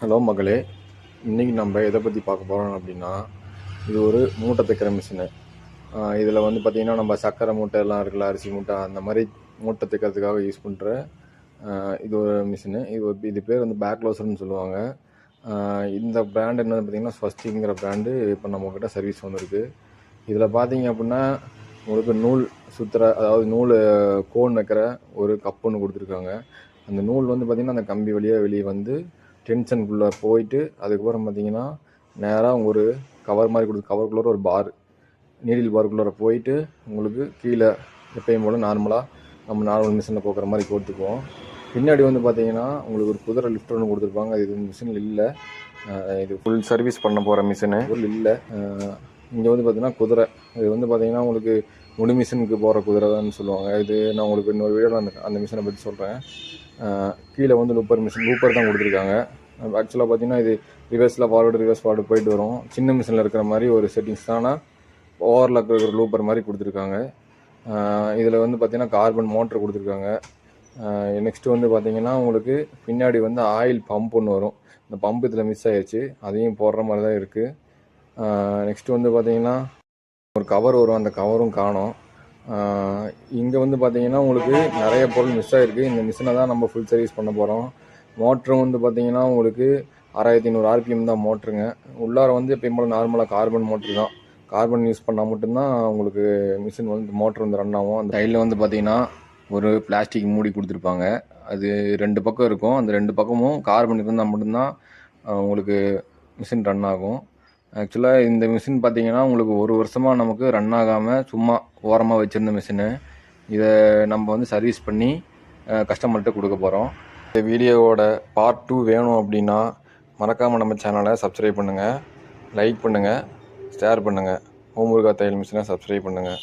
Hello மகளே இன்றைக்கி நம்ம எதை பற்றி பார்க்க போகிறோம் அப்படின்னா இது ஒரு மூட்டை தைக்கிற மிஷினு இதில் வந்து பார்த்திங்கன்னா நம்ம சக்கரை மூட்டை எல்லாம் இருக்குல்ல அரிசி மூட்டை அந்த மாதிரி மூட்டை தைக்கிறதுக்காக யூஸ் பண்ணுற இது ஒரு மிஷினு இது இது பேர் வந்து பேக்லோசர்னு சொல்லுவாங்க. இந்த பிராண்ட் என்னன்னு பார்த்தீங்கன்னா ஸ்வஸ்டிங்கிற பிராண்டு இப்போ நம்மக்கிட்ட சர்வீஸ் வந்திருக்கு. இதில் பார்த்தீங்க அப்படின்னா உங்களுக்கு நூல் சுற்றுற அதாவது நூல் கோன் வைக்கிற ஒரு கப்புன்னு கொடுத்துருக்காங்க. அந்த நூல் வந்து பார்த்திங்கன்னா அந்த கம்பி வழியாக வெளியே வந்து டென்ஷனுக்குள்ளே போயிட்டு அதுக்கப்புறம் பார்த்தீங்கன்னா நேராக ஒரு கவர் மாதிரி கொடுத்து கவருக்குள்ளே ஒரு பார் நீடில் பாருக்குள்ளே போயிட்டு உங்களுக்கு கீழே எப்பயும் போல் நார்மலாக நம்ம நார்மல் மிஷினில் போக்குற மாதிரி கொடுத்துக்குவோம் பின்னாடி வந்து பார்த்தீங்கன்னா உங்களுக்கு ஒரு குதிரை லிஃப்ட் ஒன்று கொடுத்துருப்பாங்க. இது மிஷினில் இல்லை. இது ஃபுல் சர்வீஸ் பண்ண போகிற மிஷினு பொருள் இல்லை. இங்கே வந்து பார்த்தீங்கன்னா குதிரை. இது வந்து பார்த்தீங்கன்னா உங்களுக்கு முடி மிஷினுக்கு போகிற குதிரை தான் சொல்லுவாங்க. இது நான் உங்களுக்கு இன்னொரு வீடியோவில் அந்த அந்த மிஷினை பற்றி சொல்கிறேன் கீழே வந்து லூப்பர் மிஷின் லூப்பர் தான் கொடுத்துருக்காங்க. ஆக்சுவலாக பார்த்தீங்கன்னா இது ரிவர்ஸில் ஃபார்வர்டு ரிவர்ஸ் ஃபார்வர்டு போயிட்டு வரும். சின்ன மிஷினில் இருக்கிற மாதிரி ஒரு செட்டிங்ஸ் தானே ஓவர்லாக் இருக்கிற லூப்பர் மாதிரி கொடுத்துருக்காங்க. இதில் வந்து பார்த்தீங்கன்னா கார்பன் மோட்டர் கொடுத்துருக்காங்க. நெக்ஸ்ட்டு வந்து பார்த்தீங்கன்னா உங்களுக்கு பின்னாடி வந்து ஆயில் பம்ப் ஒன்று வரும். இந்த பம்ப் இதில் மிஸ் ஆயிடுச்சு அதையும் போடுற மாதிரி தான் இருக்குது நெக்ஸ்ட்டு வந்து பார்த்தீங்கன்னா ஒரு கவர் வரும். அந்த கவரும் காணும். இங்கே வந்து பார்த்தீங்கன்னா உங்களுக்கு நிறைய பொருள் மிஸ் ஆகிருக்கு இந்த மிஷினை தான் நம்ம ஃபுல் சர்வீஸ் பண்ண போகிறோம் மோட்ரு வந்து பார்த்தீங்கன்னா உங்களுக்கு ஆறாயிரத்தி ஐநூறு ஆர்பிஎம் தான் மோட்ருங்க உள்ளார வந்து எப்பயும் போல் நார்மலாக கார்பன் மோட்ரு தான். கார்பன் யூஸ் பண்ணால் மட்டும்தான் உங்களுக்கு மிஷின் வந்து மோட்ரு வந்து ரன் ஆகும். அந்த சைடில் வந்து பார்த்தீங்கன்னா ஒரு பிளாஸ்டிக் மூடி கொடுத்துருப்பாங்க. அது ரெண்டு பக்கம் இருக்கும். அந்த ரெண்டு பக்கமும் கார்பன் இருந்தால் மட்டும்தான் உங்களுக்கு மிஷின் ரன் ஆகும். ஆக்சுவலாக இந்த மிஷின் பார்த்திங்கன்னா உங்களுக்கு ஒரு வருஷமாக நமக்கு ரன் ஆகாமல் சும்மா ஓரமாக வச்சுருந்த மிஷினு இதை நம்ம வந்து சர்வீஸ் பண்ணி கஸ்டமர்கிட்ட கொடுக்க போகிறோம் இந்த வீடியோவோட பார்ட் டூ வேணும் அப்படின்னா மறக்காமல் நம்ம சேனலை சப்ஸ்கிரைப் பண்ணுங்கள் லைக் பண்ணுங்கள் ஷேர் பண்ணுங்கள் ஓமுருகா தையல் மிஷினை சப்ஸ்கிரைப் பண்ணுங்கள்